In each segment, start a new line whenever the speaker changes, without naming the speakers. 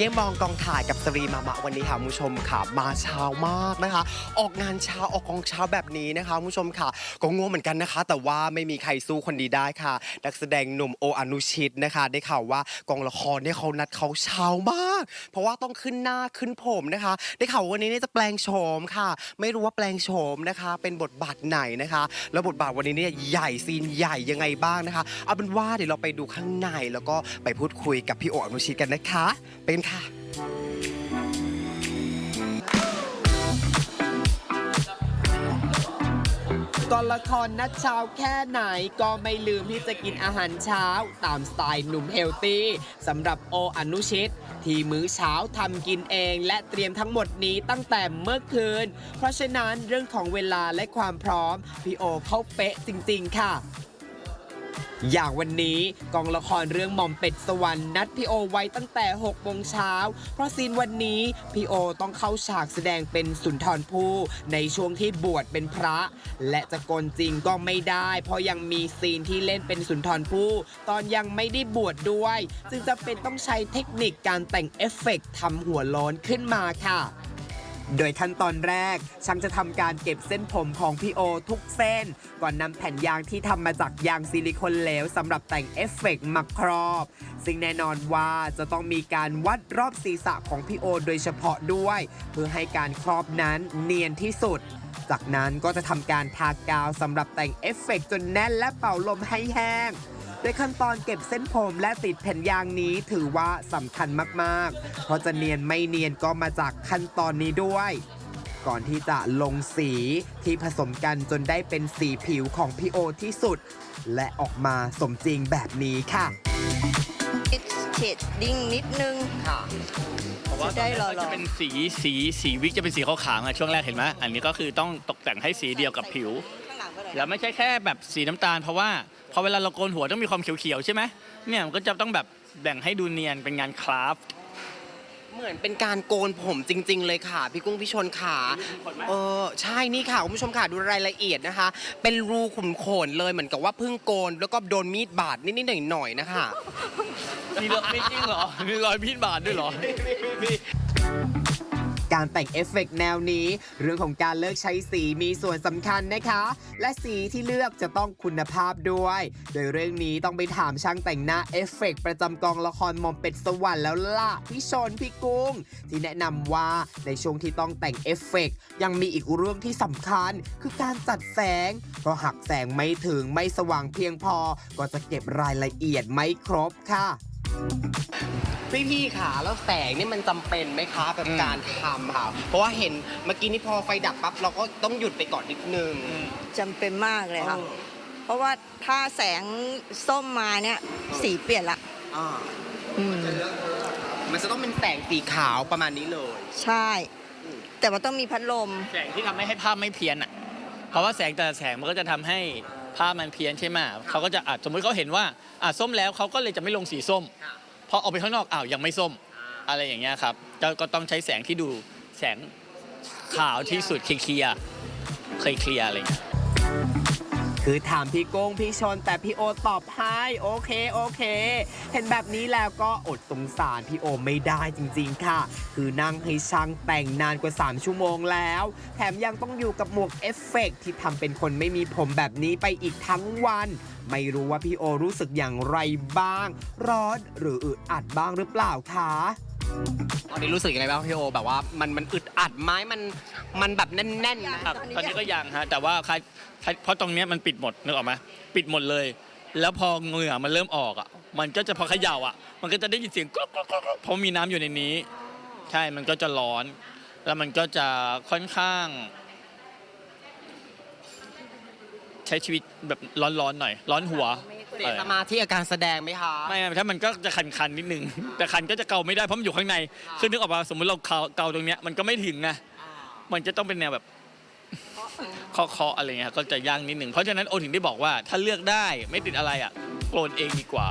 เยี่ยมมองกองถ่ายกับสรีมามะวันนี้ค่ะคุณผู้ชมค่ะ มาเช้ามากนะคะ ออกงานเช้าออกกองเช้าแบบนี้นะคะคุณผู้ชมค่ะ ก็ง่วงเหมือนกันนะคะ แต่ว่าไม่มีใครสู้คนดีได้ค่ะ นักแสดงหนุ่มโออนุชิตนะคะ ได้ข่าวว่ากองละครเนี่ยเขานัดเขาเช้ามาก เพราะว่าต้องขึ้นหน้าขึ้นผมนะคะ ได้ข่าววันนี้เนี่ยจะแปลงโฉมค่ะ ไม่รู้ว่าแปลงโฉมนะคะ เป็นบทบาทไหนนะคะ แล้วบทบาทวันนี้เนี่ยใหญ่ซีนใหญ่ยังไงบ้างนะคะเอาเป็นว่าเดี๋ยวเราไปดูข้างในแล้วก็ไปพูดคุยกับพี่โออนุชิตกันนะคะ เป็นค่ะ กอนละครนัดเช้าแค่ไหนก็ไม่ลืมที่จะกินอาหารเช้าตามสไตล์หนุ่มเฮลตี้สำหรับโออนุชิต ที่มื้อเช้าทำกินเองและเตรียมทั้งหมดนี้ตั้งแต่เมื่อคืน เพราะฉะนั้นเรื่องของเวลาและความพร้อม พี่โอเขาเป๊ะจริง ๆ ค่ะ อย่างวันนี้กองละครเรื่องหม่อมเป็ดสวรรค์นัดพี่โอไว้ตั้งแต่6โมงเช้า เพราะซีนวันนี้พี่โอต้องเข้าฉากแสดงเป็นสุนทรภู่ในช่วงที่บวชเป็นพระ และจะโกนจริงก็ไม่ได้ เพราะยังมีซีนที่เล่นเป็นสุนทรภู่ตอนยังไม่ได้บวชด้วย จึงจะเป็นต้องใช้เทคนิคการแต่งเอฟเฟกต์ทำหัวโล้นขึ้นมาค่ะ โดยขั้นตอนแรกช่างจะทำการเก็บเส้นผมของพี่โอทุกเส้น ก่อนนำแผ่นยางที่ทำมาจากยางซิลิโคนเหลวสำหรับแต่งเอฟเฟกต์มาครอบ ซึ่งแน่นอนว่าจะต้องมีการวัดรอบศีรษะของพี่โอโดยเฉพาะด้วย เพื่อให้การครอบนั้นเนียนที่สุดจากนั้นก็จะทำการทากาวสำหรับแต่งเอฟเฟกต์จนแน่นและเป่าลมให้แห้ง โดยขั้นตอนเก็บเส้นผมและติดแผ่นยางนี้ถือว่าสำคัญมากๆ เพราะจะเนียนไม่เนียนก็มาจากขั้นตอนนี้ด้วย ก่อนที่จะลงสีที่ผสมกันจนได้เป็นสีผิวของพี่โอที่สุด และออกมาสมจริงแบบนี้ค่ะ
เฉดดิ้งนิดนึง
ค่ะ
เพราะว่า
จะได้
ตอนแรก
หล่อๆ
ก็จะเป็นสีสีสีวิกจะเป็นสีขาวๆอะช่วงแรกเห็นไหมอันนี้ก็คือต้องตกแต่งให้สีเดียวกับผิว แล้วไม่ใช่แค่แบบสีน้ำตาลเพราะว่า พอเวลาเราโกนหัวต้องมีความเขียวๆใช่ไหมเนี่ยมันก็จะต้องแบบแบ่งให้ดูเนียนเป็นงานคราฟต์
เหมือนเป็นการโกนผมจริง ๆ เลยค่ะ พี่กุ้งพี่ชนขาเออใช่นี่ค่ะคุณผู้ชมค่ะดูรายละเอียดนะคะ เป็นรูขุมขนเลยเหมือนกับว่าเพิ่งโกน แล้วก็โดนมีดบาดนิดๆหน่อยๆนะคะ
มีรอยไม่จริงเหรอ มีรอยพีดบาดด้วยเหรอ
การแต่งเอฟเฟกต์แนวนี้ เรื่องของการเลือกใช้สีมีส่วนสำคัญนะคะ และสีที่เลือกจะต้องคุณภาพด้วย โดยเรื่องนี้ต้องไปถามช่างแต่งหน้าเอฟเฟกต์ประจำกองละครมอมเป็ดสวรรค์แล้วล่ะพี่ชนพี่กุ้ง ที่แนะนำว่าในช่วงที่ต้องแต่งเอฟเฟกต์ยังมีอีกเรื่องที่สำคัญ คือการจัดแสง เพราะหากแสงไม่ถึงไม่สว่างเพียงพอ ก็จะเก็บรายละเอียดไม่ครบค่ะ พี่พี่ขาแล้วแสงนี่มันจำเป็นไหมคะกับ
อืม
การทำค่ะ เพราะว่าเห็นเมื่อกี้นี่พอไฟดับปั๊บเราก็ต้องหยุดไปก่อนนิดนึง
จำเป็นมากเลยค่ะ
เออ
เพราะว่าถ้าแสงส้มมาเนี่ยสีเปลี่ยนละ
อ่า
อืม
มันจะต้องเป็นแสงสีขาวประมาณนี้เลย
ใช่ แต่ว่าต้องมีพัดลม
แสงที่ทำให้ให้ภาพไม่เพี้ยนอะ เพราะว่าแสงแต่ละแสงมันก็จะทำให้ ภาพมันเพี้ยนใช่ไหมเขาก็จะอาจสมมติเขาเห็นว่าอะส้มแล้วเขาก็เลยจะไม่ลงสีส้มพอออกไปข้างนอกอ้าวยังไม่ส้มอะไรอย่างเงี้ยครับก็ก็ต้องใช้แสงที่ดูแสงขาวที่สุดเคลียร์เคยเคลียร์อะไรอย่างเงี้ย
คือถามพี่โก้งพี่ชน แต่พี่โอตอบให้โอเคโอเค เห็นแบบนี้แล้วก็อดสงสารพี่โอไม่ได้จริงๆค่ะ คือนั่งให้ช่างแต่งนานกว่า 3 ชั่วโมงแล้ว แถมยังต้องอยู่กับหมวกเอฟเฟกต์ที่ทำเป็นคนไม่มีผมแบบนี้ไปอีกทั้งวัน ไม่รู้ว่าพี่โอรู้สึกอย่างไรบ้าง ร้อนหรืออึดอัดบ้างหรือเปล่าคะ ตอนนี้รู้สึกยังไงบ้างพี่โอแบบว่ามันมันอึดอัดไหมมันมันแบบแน่นๆนะครับ
ตอนนี้ก็ยังฮะแต่ว่าใครใครเพราะตรงเนี้ยมันปิดหมดนึกออกไหมปิดหมดเลย แล้วพอเหงื่อมันเริ่มออกอะมันก็จะพอเขย่าอะ มันก็จะได้ยินเสียงก๊อกก๊อกก๊อกก๊อกเพราะมีน้ำอยู่ในนี้ ใช่มันก็จะร้อน แล้วมันก็จะค่อนข้าง ใช้ชีวิตแบบร้อนๆหน่อย ร้อนหัว
เสียสมาธิกับการแสดงไหมคะ
ไม่ถ้ามันก็จะคันๆนิดนึง แต่คันก็จะเกาไม่ได้เพราะมันอยู่ข้างใน คือนึกออกมาสมมติเราเกาเกาตรงเนี้ยมันก็ไม่ถึงไงมันจะต้องเป็นแนวแบบเคาะๆอะไรเงี้ยก็จะยากนิดหนึ่งเพราะฉะนั้นโอถึงได้บอกว่าถ้าเลือกได้ไม่ติดอะไรอะโกนเองดีกว่า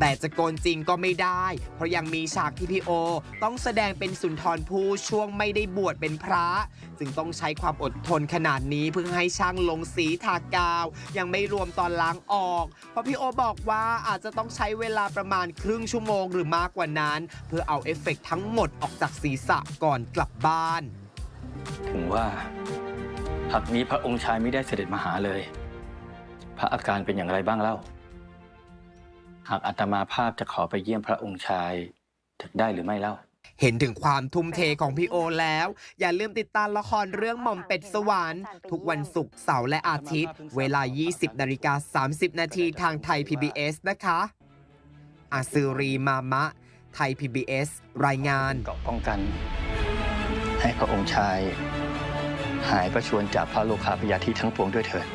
แต่จะโกนจริงก็ไม่ได้ เพราะยังมีฉากที่พี่โอ ต้องแสดงเป็นสุนทรภู่ช่วงไม่ได้บวชเป็นพระ จึงต้องใช้ความอดทนขนาดนี้เพื่อให้ช่างลงสีทากาว ยังไม่รวมตอนล้างออก เพราะพี่โอบอกว่าอาจจะต้องใช้เวลาประมาณครึ่งชั่วโมงหรือมากกว่านั้น เพื่อเอาเอฟเฟกต์ทั้งหมดออกจากศีรษะก่อนกลับบ้าน
ถึงว่าพักนี้พระองค์ชายไม่ได้เสด็จมาหาเลย พระอาการเป็นอย่างไรบ้างเล่า หากอาตมาภาพจะขอไปเยี่ยมพระองค์ชายถึงได้หรือไม่เล่า
เห็นถึงความทุ่มเทของพี่โอแล้ว อย่าลืมติดตามละครเรื่องหม่อมเป็ดสวรรค์ทุกวันศุกร์เสาร์และอาทิตย์ เวลา 20นาฬิกา30 นาทีทางไทย PBS นะคะอาซือรีมามะ ไทย PBS รายงาน
เกราะป้องกัน ให้พระองค์ชาย หายประชวรจากพระโลคาพยาธิทั้งปวงด้วยเถิด